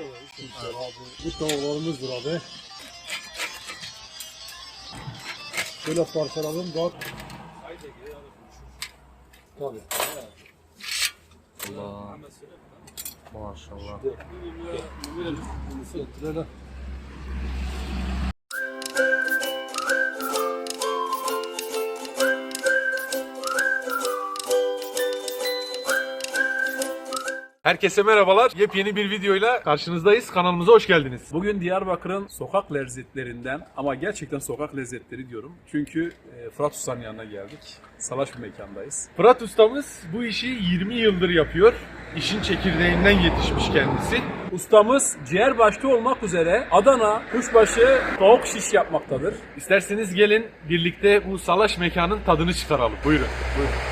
abi. Bu tavuklarımızdır abi. Şöyle parçaladım bak. Tabii. Allah. Maşallah. Getirelim. Herkese merhabalar. Yepyeni bir videoyla karşınızdayız. Kanalımıza hoş geldiniz. Bugün Diyarbakır'ın sokak lezzetlerinden ama gerçekten sokak lezzetleri diyorum. Çünkü e, Fırat Usta'nın yanına geldik. Salaş bir mekandayız. Fırat ustamız bu işi 20 yıldır yapıyor. İşin çekirdeğinden yetişmiş kendisi. Ustamız ciğer başta olmak üzere Adana, kuşbaşı, tavuk şiş yapmaktadır. İsterseniz gelin birlikte bu salaş mekanın tadını çıkaralım. Buyurun. Buyurun.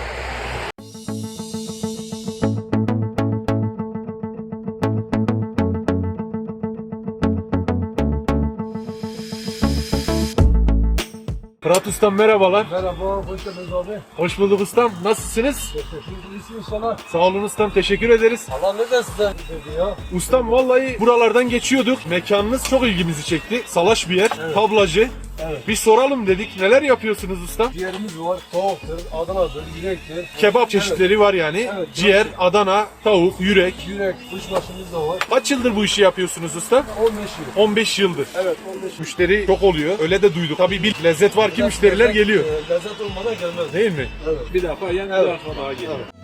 Fırat ustam merhabalar. Merhaba, hoş geldiniz abi. Hoş bulduk ustam. Nasılsınız? Teşekkür iyisin inşallah. Sağ olun ustam. Teşekkür ederiz. Allah neden size dedi ya? Ustam vallahi buralardan geçiyorduk. Mekanınız çok ilgimizi çekti. Salaş bir yer, tablacı. Evet. Bir soralım dedik. Neler yapıyorsunuz ustam? Ciğerimiz var, tavuktur, Adana'dır, yürektir. Kebap çeşitleri var yani. Evet. Ciğer, Adana, tavuk, yürek. Yürek, kuşbaşımız da var. Kaç yıldır bu işi yapıyorsunuz usta? 15 yıl. 15 yıldır. Evet, 15 yıl. Müşteri çok oluyor. Öyle de duyduk. Tabii bir lezzet var ki müşteriler Lezzet- geliyor. e, Lezzet olmadan gelmez. Değil mi? Evet. Bir defa yani Evet. bir defa daha geliyor. Ustam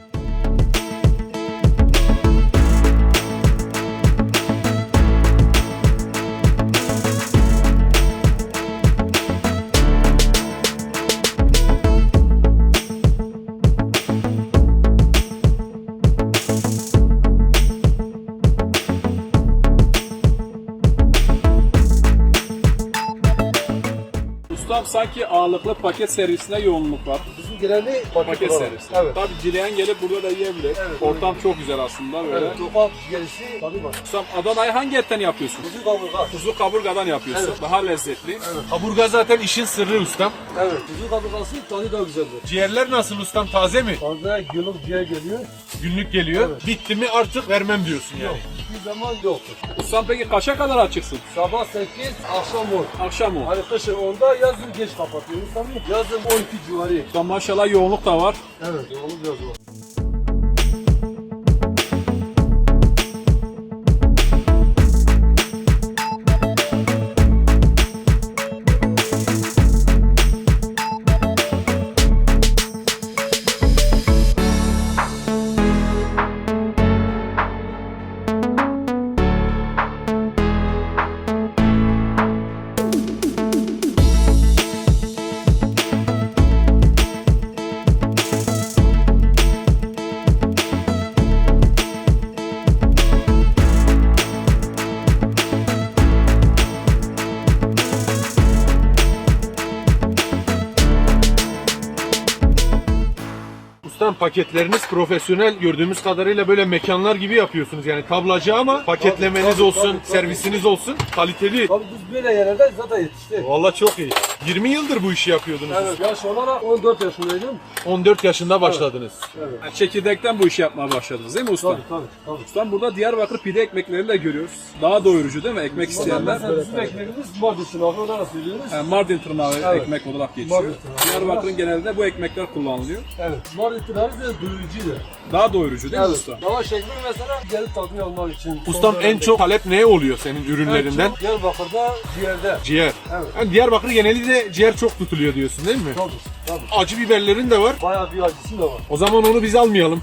sanki ağırlıklı paket servisine yoğunluk var. Bizim genelde paket, Paket olarak. servisi. Evet. Tabii dileyen gelip burada da yiyebilir. Ortam çok güzel aslında böyle. Evet. Sokak gerisi tabii var. Ustam Adana'yı hangi etten yapıyorsun? Kuzu kaburga. Kuzu kaburgadan yapıyorsun. Evet. Daha lezzetli. Kaburga zaten işin sırrı ustam. Evet. Kuzu kaburgası tadı da güzeldir. Ciğerler nasıl ustam? Taze mi? Fazla yıllık ciğer geliyor. Günlük geliyor. Bitti mi artık vermem diyorsun yani. Hiçbir zaman yoktur. Ustam peki kaça kadar açıksın? Sabah 8, akşam 10. Akşam o. Hani kışın 10'da yazın geç kapatıyoruz tabii. Yazın 12 civarı. Ustam maşallah yoğunluk da var. Evet. Yolu biraz var. Ustam paketleriniz profesyonel gördüğümüz kadarıyla böyle mekanlar gibi yapıyorsunuz. Yani tablacı ama paketlemeniz tabii, olsun, tabii, tabii. servisiniz olsun kaliteli. Tabii biz böyle yerlerde zaten yetiştik. Vallahi çok iyi. 20 yıldır bu işi yapıyordunuz. Evet. Yaş olarak 14 yaşındaydım. 14 yaşında başladınız. Evet. Yani çekirdekten bu işi yapmaya başladınız değil mi usta? Tabii tabii. tabii. Ustam burada Diyarbakır pide ekmeklerini de görüyoruz. Daha doyurucu değil mi? Ekmek isteyenler. Mesela bizim ekmeğimiz Mardin sınavı olarak söylüyoruz. Yani Mardin tırnağı Evet. ekmek olarak geçiyor. Tırnağı. Diyarbakır'ın genelinde bu ekmekler kullanılıyor. Evet. Mardin sınavı da duyurucuydu. Daha doyurucu değil mi usta? Lavaş ekmeği mesela geri tadını almak için. Ustam Son en dönemde- çok talep neye oluyor senin ürünlerinden? En çok Diyarbakır'da ciğerde. Ciğer. Evet. Yani Diyarbakır genelinde ciğer çok tutuluyor diyorsun değil mi? Tabii tabii. Acı biberlerin de var. Bayağı bir acısı da var. O zaman onu biz almayalım.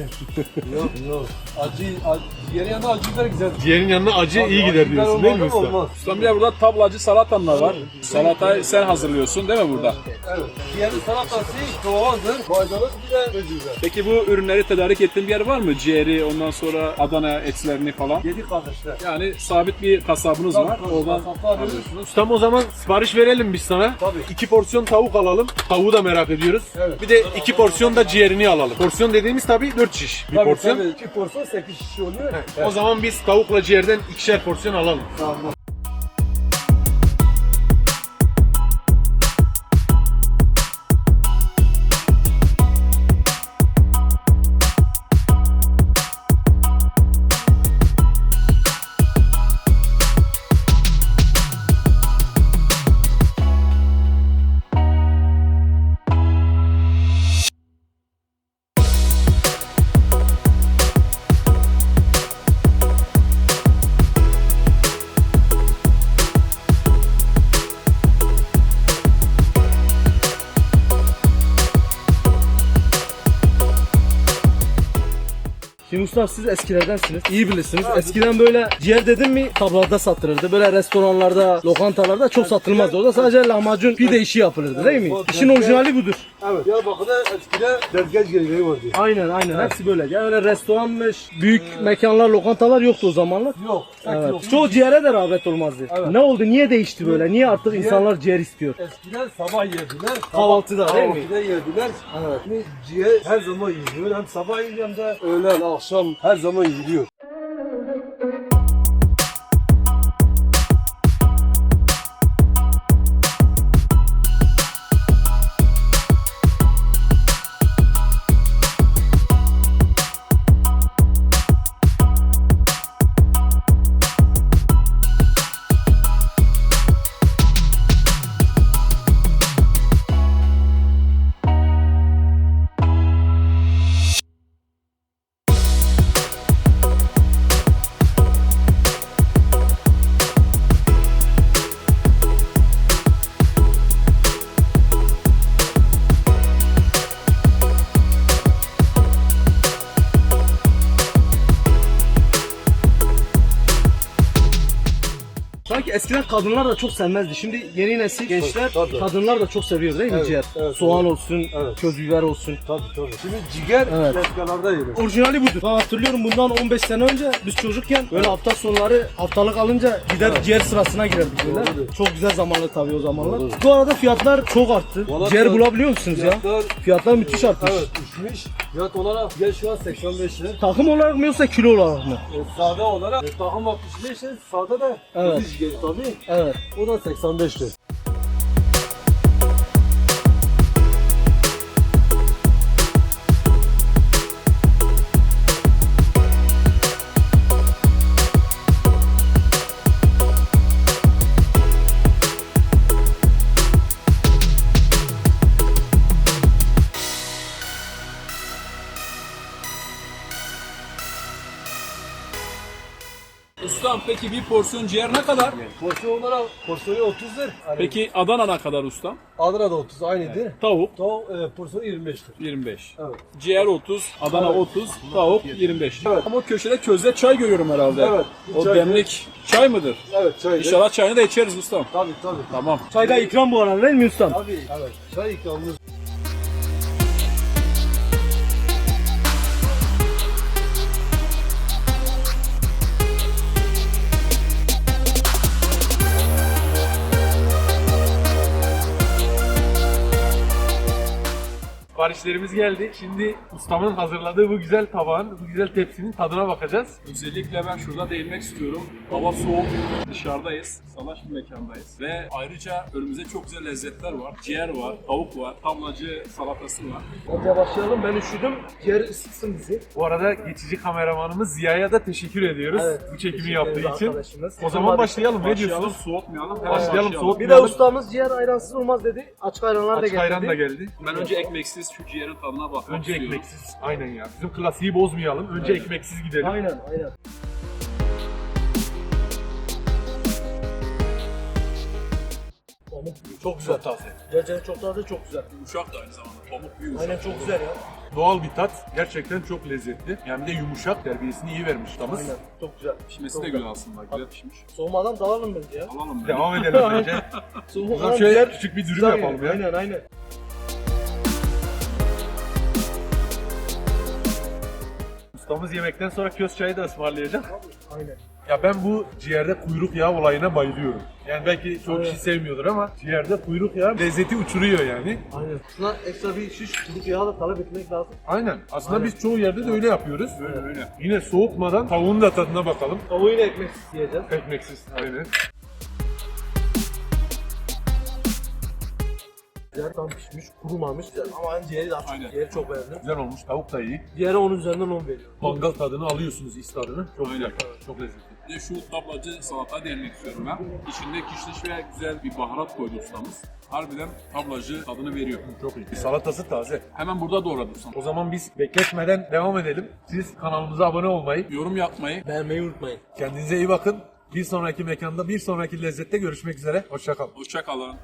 yok yok. Acı, acı ciğerin yanında acı biber güzel. Ciğerin yanına acı Tabii, iyi acı gider biber diyorsun değil mi olmaz mı? usta? Olmaz. Ustam bir de burada tablacı salatam da var. Salatayı sen hazırlıyorsun değil mi burada? Evet. Ciğerin salatası soğandır, maydanoz bir de acı biber. Peki bu ürünleri tedarik ettiğin bir yer var mı? Ciğeri, ondan sonra Adana etlerini falan. Yedi kardeşler. Yani sabit bir kasabınız Tabii, var. Oradan kasapta. Ustam o zaman sipariş verelim biz sana. Tabii. İki porsiyon tavuk alalım. Tavuğu da merak ediyoruz. Evet. Bir de iki porsiyon da ciğerini alalım. Porsiyon dediğimiz tabii 4 şiş bir porsiyon. Tabii, iki porsiyon 8 şiş oluyor. O zaman biz tavukla ciğerden ikişer porsiyon alalım. Tamam. Mustafa siz eskilerdensiniz. İyi bilirsiniz. Eskiden böyle ciğer dedim mi tablarda satılırdı. Böyle restoranlarda, lokantalarda çok satılmazdı. Orada sadece lahmacun pide işi yapılırdı değil mi? İşin orijinali budur. Evet. Diyarbakır'da eskiden dergeç geleneği vardı. Aynen aynen hepsi böyle. Yani öyle restoranmış, büyük mekanlar, lokantalar yoktu o zamanlar. Yok. Evet. yok. Çoğu ciğere de rağbet olmazdı. Ne oldu? Niye değişti böyle? Niye artık insanlar ciğer istiyor? Eskiden sabah yediler. Kahvaltıda değil mi? Kahvaltıda yediler. Evet. Şimdi ciğer her zaman yiyiliyor. Hem sabah yiyiliyor hem de öğlen, akşam her zaman yiyiliyor. Sanki eskiden kadınlar da çok sevmezdi. Şimdi yeni nesil gençler tabii. kadınlar da çok seviyor değil mi Evet, ciğer? evet, Soğan olsun, Evet. köz biber olsun. Tabii tabii. Şimdi ciğer Evet. tezgahlarda yenir. Orijinali budur. Ben hatırlıyorum bundan 15 sene önce biz çocukken böyle hafta sonları haftalık alınca gider ciğer sırasına girerdik böyle. Doğrudur. Çok güzel zamanlı tabii o zamanlar. Doğrudur. Bu arada fiyatlar çok arttı. Vallahi ciğer fiyat- bulabiliyor musunuz ya? Fiyatlar Fiyatlar müthiş artmış. evet uçmuş. Fiyat olarak gel şu an 85 lira. Takım olarak mı yoksa kilo olarak mı? E, sade olarak e, takım 65 lira. Sade de Evet. 30 gel tabii. Evet. O da 85 lira. Peki bir porsiyon ciğer ne kadar? Porsiyon olarak porsiyonu 30 lira. Hani Peki Adana ne kadar ustam? Adana'da 30 aynıdır. Tavuk Tavuk e, porsiyonu 25 lira. 25. Evet. Ciğer 30, Adana 30, tavuk 25. Ama köşede közde çay görüyorum herhalde. Evet, O çay- demlik çay mıdır? Evet çay. İnşallah çayını da içeriz ustam. Tabii tabii. Tamam. Çayda ikram bu arada değil mi ustam? Tabii. Evet. Çay ikramımız. Siparişlerimiz geldi. Şimdi ustamın hazırladığı bu güzel tabağın, bu güzel tepsinin tadına bakacağız. Özellikle ben şurada değinmek istiyorum. Hava soğuk, dışarıdayız, salaş bir mekandayız. Ve ayrıca önümüzde çok güzel lezzetler var. Ciğer var, tavuk var, tablacı salatası var. Önce başlayalım. Ben üşüdüm. Ciğer ısıtsın bizi. Bu arada geçici kameramanımız Ziya'ya da teşekkür ediyoruz bu çekimi yaptığı için. arkadaşımız. O zaman başlayalım. Ne diyorsunuz? soğutmayalım. Hemen Başlayalım, başlayalım. soğut- Bir de ustamız ciğer ayransız olmaz dedi. Açık ayranlar da Açık getirdi. ayran da geldi. Ben önce ekmeksiz şu ciğerin tadına bakmak Önce istiyorum. ekmeksiz. Aynen ya. Bizim klasiği bozmayalım. Önce ekmeksiz gidelim. Aynen aynen. Pamuk çok güzel. Çok taze. Gerçekten çok taze çok güzel. Yumuşak da aynı zamanda. Pamuk bir yumuşak. Aynen çok güzel ya. Doğal bir tat. Gerçekten çok lezzetli. Yani bir de yumuşak. Terbiyesini iyi vermiş ustamız. Aynen çok güzel. Pişmesi Çok de güzel. güzel aslında. Güzel pişmiş. Soğumadan dalalım bence ya. Alalım. Devam edelim önce. O Soğumadan zaman şöyle ciğer küçük bir dürüm güzel yapalım ya. Aynen aynen. Ustamız yemekten sonra köz çayı da ısmarlayacak. Aynen. Ya ben bu ciğerde kuyruk yağı olayına bayılıyorum. Yani belki çok kişi sevmiyordur ama ciğerde kuyruk yağı lezzeti uçuruyor yani. Aynen. Şuna ekstra bir şiş çubuk yağı da talep etmek lazım. Aynen. Aslında biz çoğu yerde de öyle yapıyoruz. Öyle öyle. Yine soğutmadan tavuğun da tadına bakalım. Tavuğu yine ekmeksiz yiyeceğiz. Ekmeksiz. Aynen. Ciğer tam pişmiş, kurumamış. Güzel. Ama ben ciğeri de açtım. Aynen. Ciğeri çok beğendim. Güzel olmuş. Tavuk da iyi. Ciğere 10 üzerinden 10 veriyorum. Mangal tadını alıyorsunuz istadını. Çok Aynen. güzel. Çok lezzetli. Bir de şu tablacı salata denemek istiyorum ben. İçinde kişniş ve güzel bir baharat koydu ustamız. Harbiden tablacı tadını veriyor. Çok iyi. Salatası taze. Hemen burada doğradı ustam. O zaman biz bekletmeden devam edelim. Siz kanalımıza abone olmayı, Yorum yapmayı, Beğenmeyi unutmayın. kendinize iyi bakın. Bir sonraki mekanda, bir sonraki lezzette görüşmek üzere. Hoşçakalın. hoşça kalın.